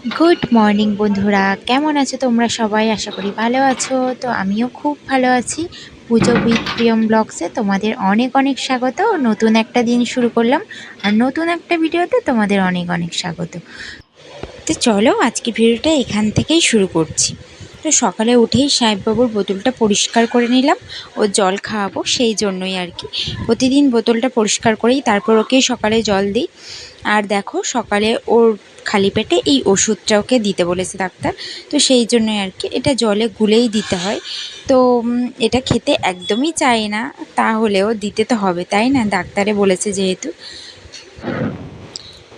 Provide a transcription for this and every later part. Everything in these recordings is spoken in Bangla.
গুড মর্নিং বন্ধুরা। কেমন আছো তোমরা সবাই? আশা করি ভালো আছো। তো আমিও খুব ভালো আছি। পুজো উইথ প্রিয়ম ব্লগসে তোমাদের অনেক অনেক স্বাগত। নতুন একটা দিন শুরু করলাম আর নতুন একটা ভিডিওতে তোমাদের অনেক অনেক স্বাগত। তো চলো আজকে ভিডিওটা এখান থেকেই শুরু করছি। তো সকালে উঠেই সাহেববাবুর বোতলটা পরিষ্কার করে নিলাম। ও জল খাওয়াবো সেই জন্যই আর কি। প্রতিদিন বোতলটা পরিষ্কার করেই তারপর ওকে সকালে জল দিই। আর দেখো সকালে ওর খালি পেটে এই ওষুধটা ওকে দিতে বলেছে ডাক্তার। তো সেই জন্যই আর কি, এটা জলে গুলেই দিতে হয়। তো এটা খেতে একদমই চায় না, তাহলেও দিতে তো হবে, তাই না? ডাক্তারে বলেছে যেহেতু।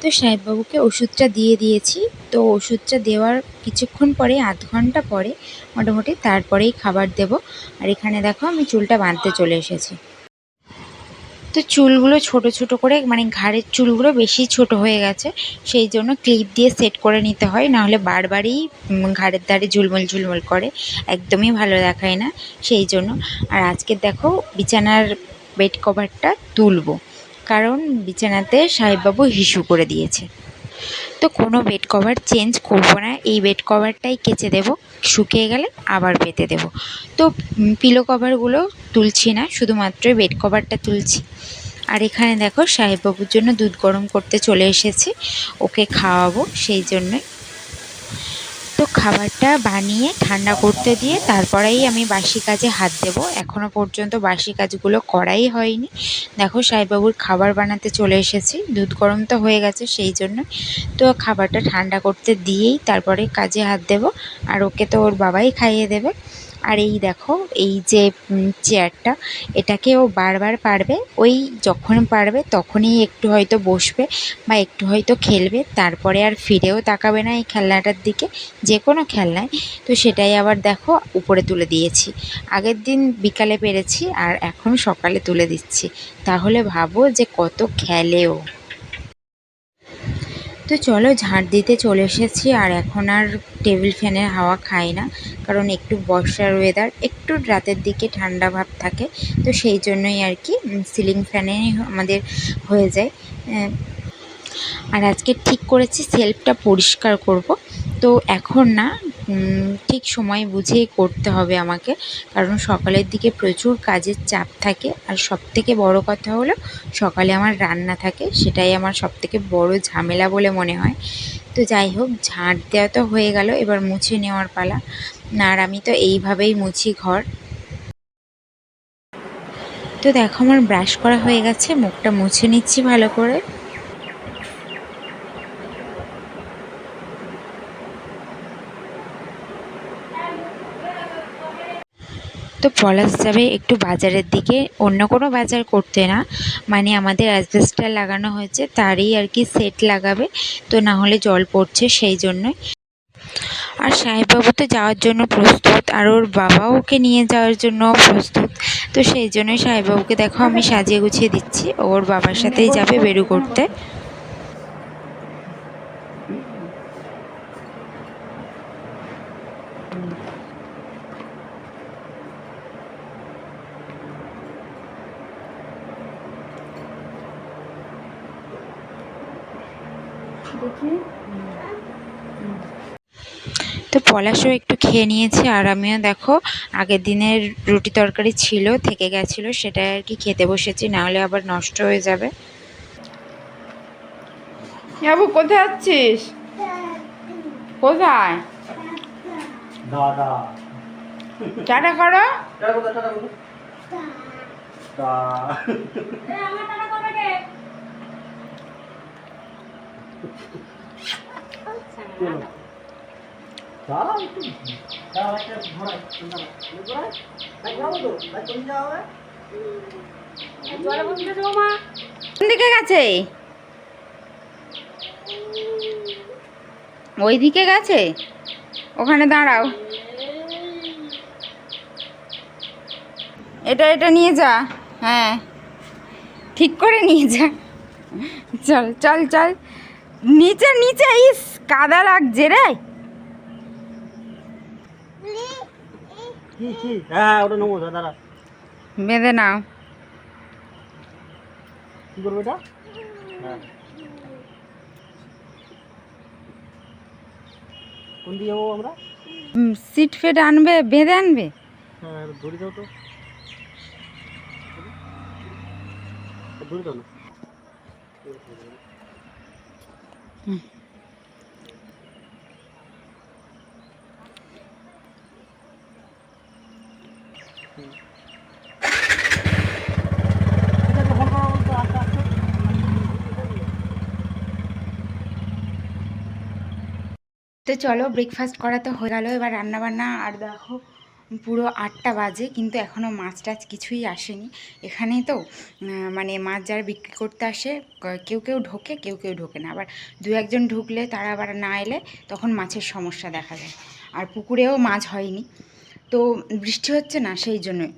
তো সাহেববাবুকে ওষুধটা দিয়ে দিয়েছি। তো ওষুধটা দেওয়ার কিছুক্ষণ পরে, আধ ঘণ্টা পরে, মোটামুটি তারপরেই খাবার দেব। আর এখানে দেখো, আমি চুলটা বাঁধতে চলে এসেছি। তো চুলগুলো ছোট ছোট করে মানে ঘাড়ের চুলগুলো বেশি ছোট হয়ে গেছে, সেই জন্য ক্লিপ দিয়ে সেট করে নিতে হয়, নাহলে বারবারই ঘাড়ের ধারে ঝুলমুল ঝুলমুল করে, একদমই ভালো দেখায় না, সেই জন্য। আর আজকে দেখো, বিছানার বেড কভারটা তুলবো, কারণ বিছানাতে সাহেববাবু হিসু করে দিয়েছে। তো কোনো বেড কভার চেঞ্জ করব না। এই বেড কভারটাই কেচে দেব, শুকিয়ে গেলে আবার পেতে দেব। তো পিলো কভারগুলো তুলছি না, শুধুমাত্র বেড কভারটা তুলছি। আর এখানে দেখো সাহেববাবুর জন্য দুধ গরম করতে চলে এসেছে, ওকে খাওয়াবো সেই জন্যই তো খাবারটা বানিয়ে ঠান্ডা করতে দিয়ে তারপরেই আমি বাসি কাজে হাত দেব। এখনও পর্যন্ত বাসি কাজগুলো করাই হয়নি। দেখো সাইবাবুর খাবার বানাতে চলে এসেছি। দুধ গরম তো হয়ে গেছে সেই জন্য। তো খাবারটা ঠান্ডা করতে দিয়েই তারপরে কাজে হাত দেব। আর ওকে তো ওর বাবাই খাইয়ে দেবে। আর এই দেখো, এই যে চেয়ারটা এটাকে ও বারবার পারবে। ওই যখন পারবে, তখনই একটু হয়তো বসবে বা একটু হয়তো খেলবে। তারপরে আর ফিরেও তাকাবে না এই খেলনাটার দিকে যে কোনো খেলনায়। তো সেটাই আবার দেখো, উপরে তুলে দিয়েছি। আগের দিন বিকালে পেরেছি, আর এখন সকালে তুলে দিচ্ছি। তাহলে ভাবো যে কত খেলেও। তো চলো, ঝাঁট দিতে চলে এসেছি আর এখন আর টেবিল ফ্যানের হাওয়া খাই না, কারণ একটু বর্ষার ওয়েদার একটু রাতের দিকে ঠান্ডা ভাব থাকে, তো সেই জন্যই আর কি সিলিং ফ্যানে আমাদের হয়ে যায়। আর আজকে ঠিক করেছি সেলফটা পরিষ্কার করব। তো এখন না ঠিক সময় বুঝেই করতে হবে আমাকে। কারণ সকালের দিকে প্রচুর কাজের চাপ থাকে। আর সবথেকে বড় কথা হলো, সকালে আমার রান্না থাকে। সেটাই আমার সবথেকে বড় ঝামেলা বলে মনে হয়। তো যাই হোক, ঝাঁট দেওয়া তো হয়ে গেল, এবার মুছে নেওয়ার পালা। আর আমি তো এইভাবেই মুছি ঘর। তো দেখো, আমার ব্রাশ করা হয়ে গেছে, মুখটা মুছে নিচ্ছি ভালো করে। তো পলাশ যাবে একটু বাজারের দিকে। অন্য কোনো বাজার করতে না। মানে আমাদের অ্যাসবেস্টার লাগানো হয়েছে, তারই আর কি সেট লাগাবে। তো না হলে জল পড়ছে সেই জন্যই। আর সাহেববাবু তো যাওয়ার জন্য প্রস্তুত, আর ওর বাবাও ওকে নিয়ে যাওয়ার জন্য প্রস্তুত। তো সেই জন্যই সাহেববাবুকে দেখো আমি সাজিয়ে গুছিয়ে দিচ্ছি। ওর বাবার সাথেই যাবে বেরু করতে। তো পলাশও একটু খেয়ে নিয়েছে আর আমিও দেখো আগের দিনের রুটি তরকারি ছিল থেকে গেছিল সেটা আর কি খেতে বসেছি নাহলে আবার নষ্ট হয়ে যাবে। বাবু কোথায় যাচ্ছিস? কোথায়? দাদা। টাটা করো। টাটা কোথায় টাটা বলো তা চলো দাঁড়াও একটু দাঁড়াও একটা ঘোরাই দাঁড়াও ঘোরাই তাই ঘোরাবো তো তাই চলে যাওয়া হবে কোন দিকে গেছে? ওই দিকে গেছে? ওখানে দাঁড়াও। এটা এটা নিয়ে যা। হ্যাঁ। ঠিক করে নিয়ে যা। চল চল চল। নিচে নিচে ইস কাদা লাগছে রে। হ্যাঁ বেঁধে নাও। কি করব এটা? হ্যাঁ। কোন দিয়ে যাব আমরা? সিট ফেট আনবে বেঁধে আনবে। হ্যাঁ ধরে দাও তো। ধরে দাও না। তো চলো ব্রেকফাস্ট করা তো হয়ে গেলো এবার রান্নাবান্না আর দেখো। পুরো আটটা বাজে, কিন্তু এখনও মাছ টাছ কিছুই আসেনি। এখানে তো মানে মাছ যারা বিক্রি করতে আসে কেউ কেউ ঢোকে, কেউ কেউ ঢোকে না। আবার দু একজন ঢুকলে, তারা আবার না এলে তখন মাছের সমস্যা দেখা যায়। আর পুকুরেও মাছ হয়নি। তো বৃষ্টি হচ্ছে না সেই জন্যই।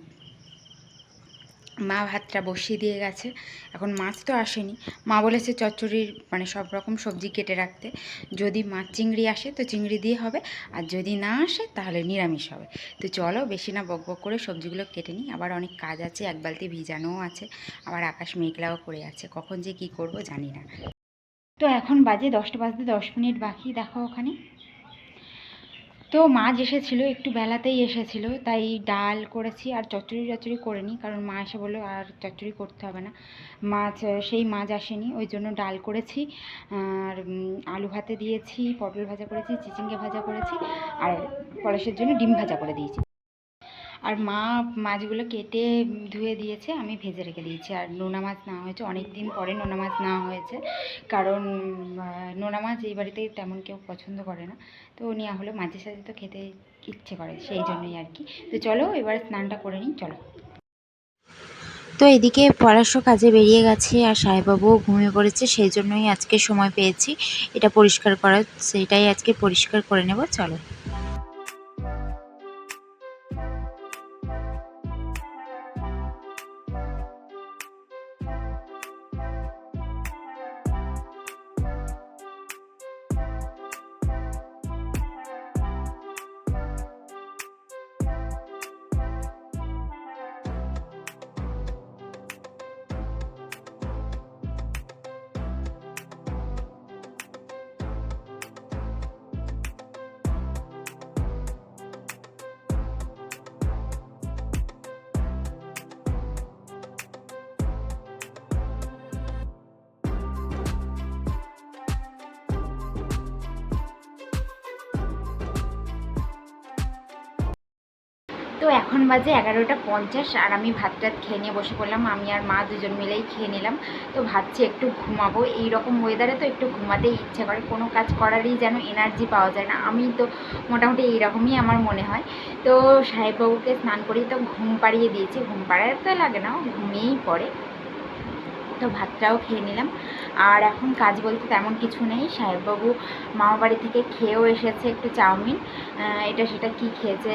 মা ভাতটা বসিয়ে দিয়ে গেছে। এখন মাছ তো আসেনি। মা বলেছে চচ্চড়ির মানে সব রকম সবজি কেটে রাখতে। যদি মাছ চিংড়ি আসে তো চিংড়ি দিয়ে হবে। আর যদি না আসে তাহলে নিরামিষ হবে। তো চলো বেশি না বক বক করে সবজিগুলো কেটে নিই। আবার অনেক কাজ আছে, এক বালতি ভিজানোও আছে, আবার আকাশ মেঘলাও করে আছে। কখন যে কি করব জানি না। তো এখন বাজে দশটা বাজতে দশ মিনিট বাকি। দেখো ওখানে। তো মাছ এসেছিল, একটু বেলাতেই এসেছিল, তাই ডাল করেছি আর চচ্চড়ি চচ্চড়ি করিনি, কারণ মা এসে বলল আর চচ্চড়ি করতে হবে না। মাছ সেই মাছ আসেনি, ওই জন্য ডাল করেছি, আর আলু ভাতে দিয়েছি, পটল ভাজা করেছি, চিচিঙ্গে ভাজা করেছি, আর পলাশের জন্য ডিম ভাজা করে দিয়েছি। আর মা মাছগুলো কেটে ধুয়ে দিয়েছে, আমি ভেজে রেখে দিয়েছি। আর নোনা মাছ নেওয়া হয়েছে অনেক দিন পরে নোনা মাছ নেওয়া হয়েছে। কারণ নোনা মাছ এই বাড়িতে তেমন কেউ পছন্দ করে না। তো নেওয়া হলো মাঝে সাঝে তো খেতে ইচ্ছে করে, সেই জন্যই আর কি। তো চলো, এবার স্নানটা করে নিই, চলো। তো এদিকে পলাশও কাজে বেরিয়ে গেছে আর সাহেবাবুও ঘুমিয়ে পড়েছে, সেই জন্যই আজকে সময় পেয়েছি। এটা পরিষ্কার করার, সেটাই আজকে পরিষ্কার করে নেব, চলো। তো এখন বাজে এগারোটা পঞ্চাশ আর আমি ভাত টাত খেয়ে নিয়ে বসে পড়লাম। আমি আর মা দুজন মিলেই খেয়ে নিলাম। তো ভাবছি একটু ঘুমাবো। এই রকম ওয়েদারে তো একটু ঘুমাতেই ইচ্ছে করে। কোনো কাজ করারই যেন এনার্জি পাওয়া যায় না। আমি তো মোটামুটি এইরকমই আমার মনে হয়। তো সাহেববাবুকে স্নান করিয়ে তো ঘুম পাড়িয়ে দিয়েছি। ঘুম পাড়ার তো লাগে না, ঘুমিয়েই পড়ে। তো ভাতটাও খেয়ে নিলাম। আর এখন কাজ বলতে তেমন কিছু নেই। সাহেববাবু মামা বাড়ি থেকে খেয়েও এসেছে একটু চাউমিন। এটা সেটা কি খেয়েছে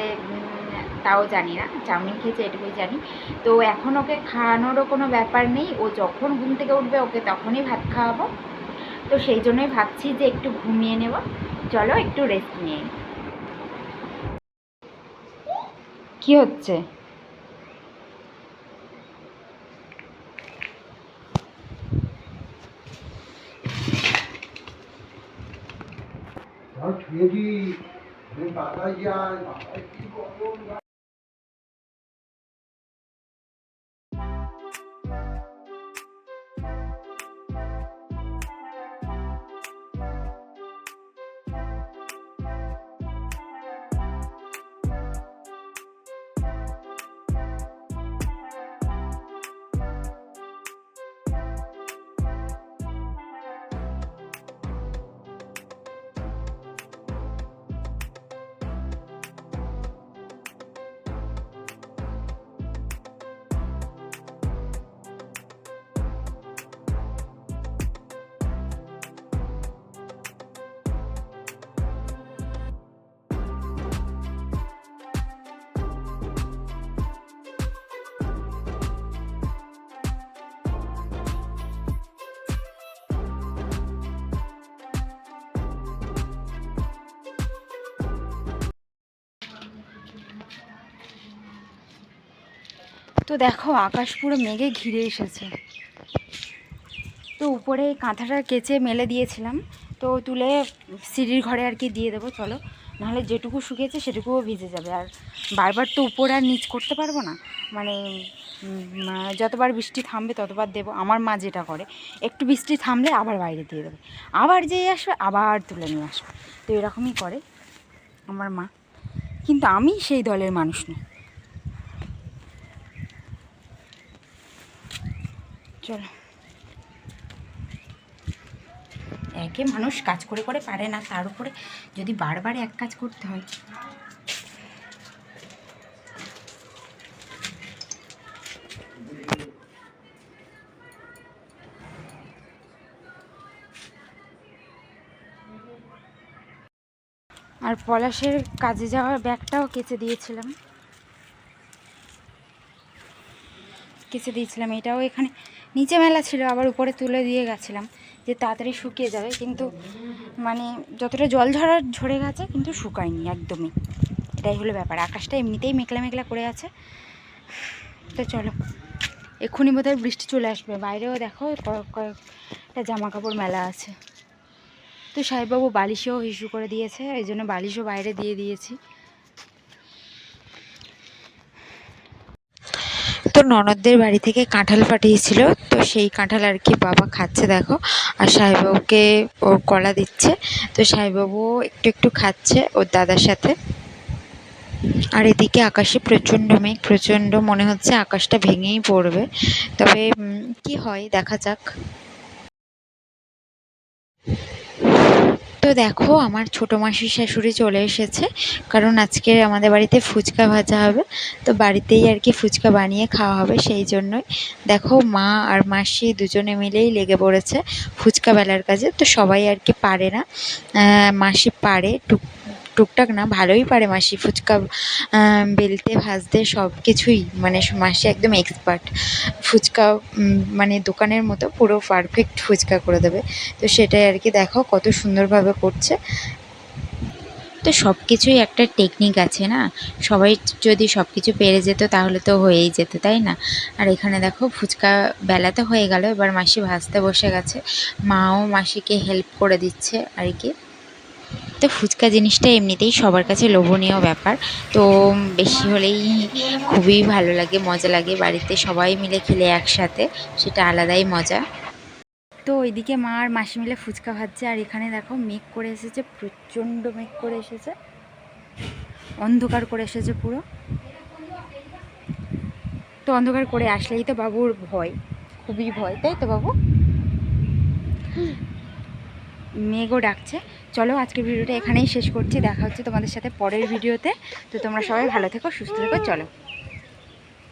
তাও জানি না, চাউমিন খেয়েছে এটুকুই জানি। তো এখন ওকে খাওয়ানোরও কোনো ব্যাপার নেই, ও যখন ঘুম থেকে উঠবে ওকে তখনই ভাত খাওয়াবো। তো সেই জন্যই ভাবছি যে একটু ঘুমিয়ে নেব, চলো একটু রেস্ট নিয়ে। কি হচ্ছে? বাসায় যাই বাসায় তো দেখো, আকাশ পুরো মেঘে ঘিরে এসেছে। তো উপরে কাঁথাটা কেচে মেলে দিয়েছিলাম। তো তুলে সিঁড়ির ঘরে আর কি দিয়ে দেবো, চলো। নাহলে যেটুকু শুকিয়েছে সেটুকুও ভিজে যাবে। আর বারবার তো উপরে আর নিচ করতে পারব না। মানে যতবার বৃষ্টি থামবে ততবার দেবো। আমার মা যেটা করে, একটু বৃষ্টি থামলে আবার বাইরে দিয়ে দেবে। আবার যেই আসবে, আবার তুলে নিয়ে আসবে। তো এরকমই করে আমার মা। কিন্তু আমি সেই দলের মানুষ নই। চলো। একে মানুষ কাজ করে করে পারে না, তার উপরে যদি বারবার এক কাজ করতে হয়। আর পলাশের কাজে যাওয়ার ব্যাগটাও কেচে দিয়েছিলাম। কেচে দিয়েছিলাম, এটাও এখানে। নিচে মেলা ছিল, আবার উপরে তুলে দিয়ে গেছিলাম, যে তাড়াতাড়ি শুকিয়ে যাবে। কিন্তু মানে যতটা জল ঝরার ঝরে গেছে, কিন্তু শুকায়নি একদমই। এটাই হলো ব্যাপার। আকাশটা এমনিতেই মেঘলা মেঘলা করে আছে। তো চলো, এক্ষুনি বোধহয় বৃষ্টি চলে আসবে। বাইরেও দেখো কয়েকটা জামা কাপড় মেলা আছে। তো সাহেববাবু বালিশেও ইস্যু করে দিয়েছে, এই জন্য বালিশও বাইরে দিয়ে দিয়েছি। তো ননদদের বাড়ি থেকে কাঁঠাল পাঠিয়েছিল। তো সেই কাঁঠাল আর কি বাবা খাচ্ছে দেখো। আর সাহেববাবুকে ওর কলা দিচ্ছে। তো সাহেববাবু একটু একটু খাচ্ছে ওর দাদার সাথে। আর এদিকে আকাশে প্রচণ্ড মেঘ, প্রচণ্ড মনে হচ্ছে আকাশটা ভেঙেই পড়বে। তবে কি হয় দেখা যাক। তো দেখো, আমার ছোটো মাসির শাশুড়ি চলে এসেছে, কারণ আজকে আমাদের বাড়িতে ফুচকা ভাজা হবে। তো বাড়িতেই আর কি ফুচকা বানিয়ে খাওয়া হবে, সেই জন্যই। দেখো, মা আর মাসি দুজনে মিলেই লেগে পড়েছে ফুচকা বেলার কাজে, তো সবাই আর কি পারে না। মাসি পারে, টুক টুকটাক না, ভালোই পারে মাসি। ফুচকা বেলতে, ভাজতে সব কিছুই মানে মাসি একদম এক্সপার্ট ফুচকা মানে দোকানের মতো পুরো পারফেক্ট ফুচকা করে দেবে। তো সেটাই আর কি, দেখো কত সুন্দরভাবে করছে। তো সব কিছুই একটা টেকনিক আছে না? সবাই যদি সব কিছু পেরে যেত তাহলে তো হয়েই যেত, তাই না? আর এখানে দেখো ফুচকা বেলা তো হয়ে গেল, এবার মাসি ভাজতে বসে গেছে। মাও মাসিকে হেল্প করে দিচ্ছে আর কি। তো ফুচকা জিনিসটা এমনিতেই সবার কাছে লোভনীয় ব্যাপার। তো বেশি হলেই খুবই ভালো লাগে, মজা লাগে। বাড়িতে সবাই মিলে খেলে একসাথে, সেটা আলাদাই মজা। তো ওইদিকে মা আর মাসি মিলে ফুচকা ভাজছে, আর এখানে দেখো মেঘ করে এসেছে, প্রচণ্ড মেঘ করে এসেছে। অন্ধকার করে এসেছে পুরো। তো অন্ধকার করে আসলেই তো বাবুর ভয়, খুবই ভয়, তাই তো বাবু? মেঘও ডাকছে। চলো আজকের ভিডিওটা এখানেই শেষ করছি। দেখা হচ্ছে তোমাদের সাথে পরের ভিডিওতে। তো তোমরা সবাই ভালো থেকো, সুস্থ থেকো, চলো।